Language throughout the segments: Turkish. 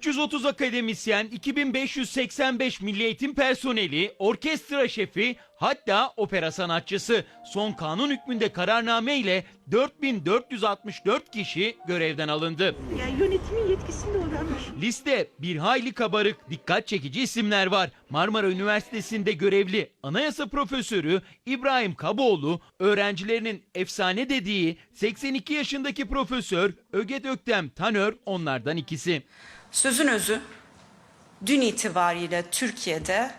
330 akademisyen, 2585 milli eğitim personeli, orkestra şefi, hatta opera sanatçısı. Son kanun hükmünde kararname ile 4464 kişi görevden alındı. Yani yönetimin yetkisinde olanlar. Liste bir hayli kabarık, dikkat çekici isimler var. Marmara Üniversitesi'nde görevli anayasa profesörü İbrahim Kaboğlu, öğrencilerinin efsane dediği 82 yaşındaki profesör Öget Öktem Tanör onlardan ikisi. Sözün özü dün itibariyle Türkiye'de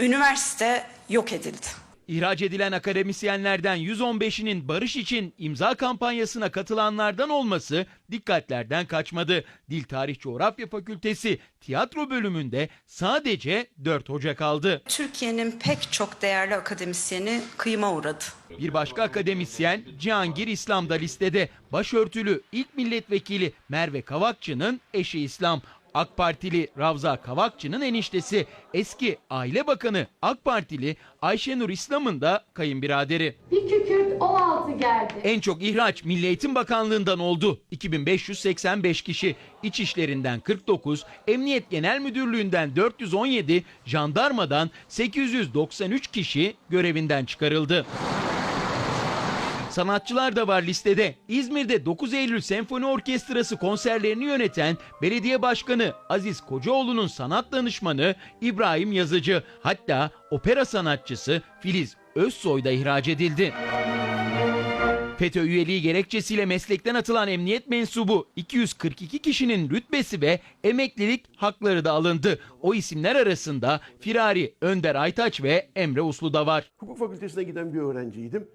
üniversite yok edildi. İhraç edilen akademisyenlerden 115'inin barış için imza kampanyasına katılanlardan olması dikkatlerden kaçmadı. Dil Tarih Coğrafya Fakültesi tiyatro bölümünde sadece 4 hoca kaldı. Türkiye'nin pek çok değerli akademisyeni kıyıma uğradı. Bir başka akademisyen Cihangir İslam da listede. Başörtülü ilk milletvekili Merve Kavakçı'nın eşi İslam. AK Partili Ravza Kavakçı'nın eniştesi. Eski Aile Bakanı AK Partili Ayşenur İslam'ın da kayınbiraderi. Bir kükürt 16 geldi. En çok ihraç Milli Eğitim Bakanlığı'ndan oldu. 2585 kişi, İçişlerinden 49, Emniyet Genel Müdürlüğü'nden 417, jandarmadan 893 kişi görevinden çıkarıldı. Sanatçılar da var listede. İzmir'de 9 Eylül Senfoni Orkestrası konserlerini yöneten Belediye Başkanı Aziz Kocaoğlu'nun sanat danışmanı İbrahim Yazıcı, hatta opera sanatçısı Filiz Özsoy da ihraç edildi. FETÖ üyeliği gerekçesiyle meslekten atılan emniyet mensubu 242 kişinin rütbesi ve emeklilik hakları da alındı. O isimler arasında Firari Önder Aytaç ve Emre Uslu da var. Hukuk fakültesine giden bir öğrenciydim.